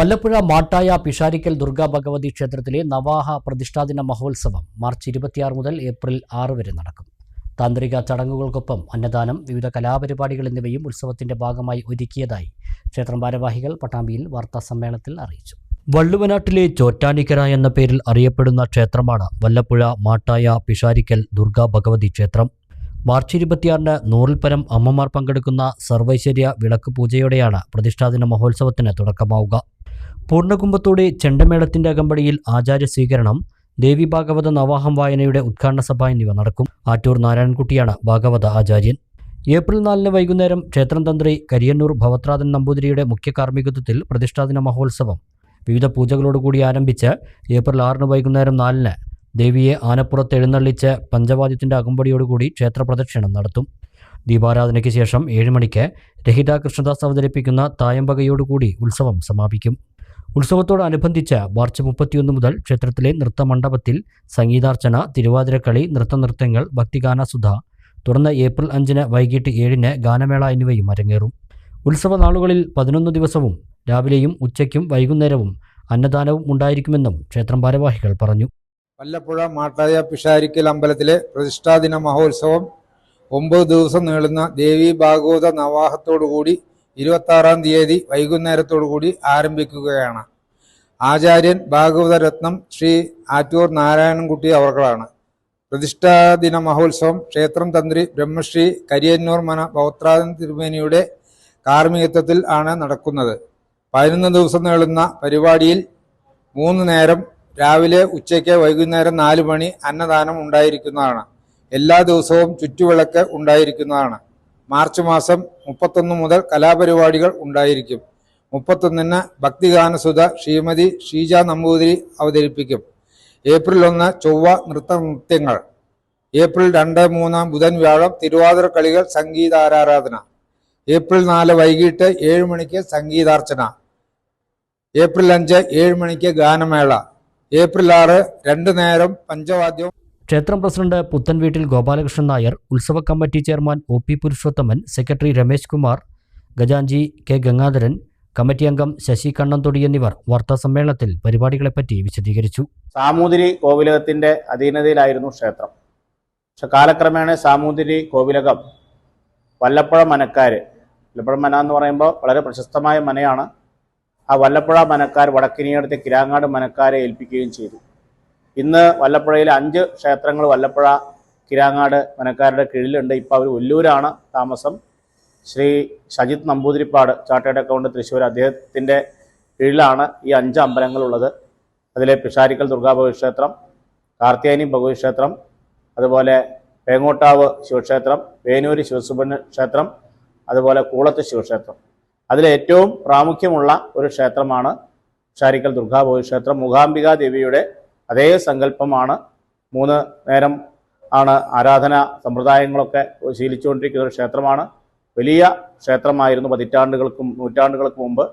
വല്ലപ്പുഴ മാട്ടായ പിഷാരിക്കൽ ദുർഗാ ഭഗവതി ക്ഷേത്രത്തിലെ നവാഹ പ്രതിഷ്ഠാദിന മഹോത്സവം മാർച്ച് ഇരുപത്തിയാറ് മുതൽ ഏപ്രിൽ ആറ് വരെ നടക്കും. താന്ത്രിക ചടങ്ങുകൾക്കൊപ്പം അന്നദാനം വിവിധ കലാപരിപാടികൾ എന്നിവയും ഉത്സവത്തിന്റെ ഭാഗമായി ഒരുക്കിയതായി ക്ഷേത്രം ഭാരവാഹികൾ പട്ടാമ്പിയിൽ വാർത്താ സമ്മേളനത്തിൽ അറിയിച്ചു. വള്ളുവനാട്ടിലെ ചോറ്റാനിക്കര എന്ന പേരിൽ അറിയപ്പെടുന്ന ക്ഷേത്രമാണ് വല്ലപ്പുഴ മാട്ടായ പിഷാരിക്കൽ ദുർഗാ ഭഗവതി ക്ഷേത്രം. മാർച്ച് ഇരുപത്തിയാറിന് നൂറിൽ പരം അമ്മമാർ പങ്കെടുക്കുന്ന സർവൈശ്വര്യ വിളക്ക് പൂജയോടെയാണ് പ്രതിഷ്ഠാദിന മഹോത്സവത്തിന് തുടക്കമാവുക. പൂർണകുംഭത്തോടെ ചെണ്ടമേളത്തിന്റെ അകമ്പടിയിൽ ആചാര്യ സ്വീകരണം ദേവി ഭാഗവത നവാഹം വായനയുടെ ഉദ്ഘാടന സഭ എന്നിവ നടക്കും. ആറ്റൂർ നാരായണൻകുട്ടിയാണ് ഭാഗവത ആചാര്യൻ. ഏപ്രിൽ നാലിന് വൈകുന്നേരം ക്ഷേത്രം തന്ത്രി കരിയന്നൂർ ഭവത്രാഥൻ നമ്പൂതിരിയുടെ മുഖ്യ കാർമ്മികത്വത്തിൽ പ്രതിഷ്ഠാദിന മഹോത്സവം. വിവിധ പൂജകളോടുകൂടി ആരംഭിച്ച് ഏപ്രിൽ ആറിന് വൈകുന്നേരം നാലിന് ദേവിയെ ആനപ്പുറത്ത് എഴുന്നള്ളിച്ച് പഞ്ചവാദ്യത്തിന്റെ അകമ്പടിയോടുകൂടി ക്ഷേത്ര പ്രദക്ഷിണം നടത്തും. ദീപാരാധനയ്ക്ക് ശേഷം ഏഴ് മണിക്ക് രഹിത കൃഷ്ണദാസ് അവതരിപ്പിക്കുന്ന തായമ്പകയോടുകൂടി ഉത്സവം സമാപിക്കും. ഉത്സവത്തോടനുബന്ധിച്ച് മാർച്ച് മുപ്പത്തിയൊന്ന് മുതൽ ക്ഷേത്രത്തിലെ നൃത്തമണ്ഡപത്തിൽ സംഗീതാർച്ചന തിരുവാതിരക്കളി ഭക്തിഗാന സുധ തുടർന്ന് ഏപ്രിൽ അഞ്ചിന് വൈകിട്ട് ഏഴിന് ഗാനമേള എന്നിവയും അരങ്ങേറും. ഉത്സവ നാളുകളിൽ പതിനൊന്ന് ദിവസവും രാവിലെയും ഉച്ചയ്ക്കും വൈകുന്നേരവും അന്നദാനവും ഉണ്ടായിരിക്കുമെന്നും ക്ഷേത്രം ഭാരവാഹികൾ പറഞ്ഞു. വല്ലപ്പുഴ മാട്ടായ പിഷാരിക്കൽ അമ്പലത്തിലെ പ്രതിഷ്ഠാദിന മഹോത്സവം ഒമ്പത് ദിവസം നീളുന്ന ദേവി ഭാഗവത നവാഹത്തോടുകൂടി ഇരുപത്താറാം തീയതി വൈകുന്നേരത്തോടുകൂടി ആരംഭിക്കുകയാണ്. ആചാര്യൻ ഭാഗവതരത്നം ശ്രീ ആറ്റൂർ നാരായണൻകുട്ടി അവർകളാണ്. പ്രതിഷ്ഠാദിന മഹോത്സവം ക്ഷേത്രം തന്ത്രി ബ്രഹ്മശ്രീ കരിയന്നൂർ മന ബൗത്രാദൻ തിരുമേനിയുടെ കാർമ്മികത്വത്തിൽ ആണ് നടക്കുന്നത്. പതിനൊന്ന് ദിവസം നീളുന്ന പരിപാടിയിൽ മൂന്ന് നേരം രാവിലെ ഉച്ചയ്ക്ക് വൈകുന്നേരം നാല് മണി അന്നദാനം ഉണ്ടായിരിക്കുന്നതാണ്. എല്ലാ ദിവസവും ചുറ്റുവിളക്ക് ഉണ്ടായിരിക്കുന്നതാണ്. മാർച്ച് മാസം മുപ്പത്തൊന്ന് മുതൽ കലാപരിപാടികൾ ഉണ്ടായിരിക്കും. മുപ്പത്തൊന്നിന് ഭക്തിഗാനസുധ ശ്രീമതി ഷീജ നമ്പൂതിരി അവതരിപ്പിക്കും. ഏപ്രിൽ ഒന്ന് ചൊവ്വ നൃത്ത നൃത്യങ്ങൾ ഏപ്രിൽ രണ്ട് മൂന്ന് ബുധൻ വ്യാഴം തിരുവാതിര കളികൾ സംഗീതാരാധന. ഏപ്രിൽ നാല് വൈകിട്ട് ഏഴ് മണിക്ക് സംഗീതാർച്ചന. ഏപ്രിൽ അഞ്ച് ഏഴ് മണിക്ക് ഗാനമേള. ഏപ്രിൽ ആറ് രണ്ട് നേരം പഞ്ചവാദ്യവും ക്ഷേത്രം പ്രസിഡന്റ് പുത്തൻവീട്ടിൽ ഗോപാലകൃഷ്ണൻ നായർ ഉത്സവ committee chairman O P Purushothaman secretary Ramesh Kumar ഖജാൻജി K Gangadharan committee അംഗം ശശി കണ്ണന്തൊടി എന്നിവർ വാർത്താ വാർത്താസമ്മേളനത്തിൽ പരിപാടികളെപ്പറ്റി വിശദീകരിച്ചു. സാമൂതിരി കോവിലകത്തിന്റെ അധീനതയിലായിരുന്നു ക്ഷേത്രം. പക്ഷെ കാലക്രമേണ സാമൂതിരി കോവിലകം വല്ലപ്പുഴ മനക്കാർ വല്ലപ്പുഴ മന എന്ന് പറയുമ്പോൾ വളരെ പ്രശസ്തമായ മനയാണ്. ആ വല്ലപ്പുഴ മനക്കാർ വടക്കിനിയടുത്തെ കിരാങ്ങാട് മനക്കാരെ ഏൽപ്പിക്കുകയും ചെയ്തു. ഇന്ന് വല്ലപ്പുഴയിലെ അഞ്ച് ക്ഷേത്രങ്ങൾ വല്ലപ്പുഴ കിരാങ്ങാട് വനക്കാരുടെ കീഴിലുണ്ട്. ഇപ്പോൾ അവർ ഒല്ലൂരാണ് താമസം. ശ്രീ ഷജിത് നമ്പൂതിരിപ്പാട് ചാർട്ടേഡ് അക്കൗണ്ട് തൃശ്ശൂർ അദ്ദേഹത്തിന്റെ കീഴിലാണ് ഈ അഞ്ച് അമ്പലങ്ങളുള്ളത്. അതിലെ പിഷാരിക്കൽ ദുർഗാഭഗവതി ക്ഷേത്രം കാർത്തിയാനി ഭഗവതി ക്ഷേത്രം അതുപോലെ പേങ്ങോട്ടാവ് ശിവക്ഷേത്രം വേനൂര് ശിവസുബ്രഹ്മണ്യ ക്ഷേത്രം അതുപോലെ കൂളത്ത് ശിവക്ഷേത്രം. അതിലേറ്റവും പ്രാമുഖ്യമുള്ള ഒരു ക്ഷേത്രമാണ് പിഷാരിക്കൽ ദുർഗാഭഗവതി ക്ഷേത്രം. മൂകാംബിക ദേവിയുടെ അതേ സങ്കല്പമാണ്. മൂന്ന് നേരം ആണ് ആരാധന സമ്പ്രദായങ്ങളൊക്കെ ശീലിച്ചുകൊണ്ടിരിക്കുന്ന ഒരു ക്ഷേത്രമാണ്. വലിയ ക്ഷേത്രമായിരുന്നു പതിറ്റാണ്ടുകൾക്കും നൂറ്റാണ്ടുകൾക്ക് മുമ്പ്.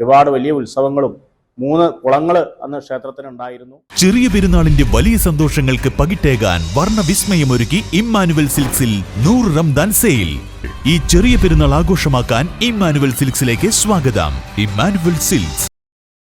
ഒരുപാട് വലിയ ഉത്സവങ്ങളും മൂന്ന് കുളങ്ങൾ അന്ന് ക്ഷേത്രത്തിനുണ്ടായിരുന്നു. ചെറിയ പെരുന്നാളിന്റെ വലിയ സന്തോഷങ്ങൾക്ക് പകിട്ടേകാൻ വർണവിസ്മയമൊരുക്കി ഇമ്മാനുവൽ സിൽക്സിൽ നൂറ് റംദാൻ സെയിൽ. ഈ ചെറിയ പെരുന്നാൾ ആഘോഷമാക്കാൻ ഇമ്മാനുവൽ സിൽക്സിലേക്ക് സ്വാഗതം. Emmanuel silks.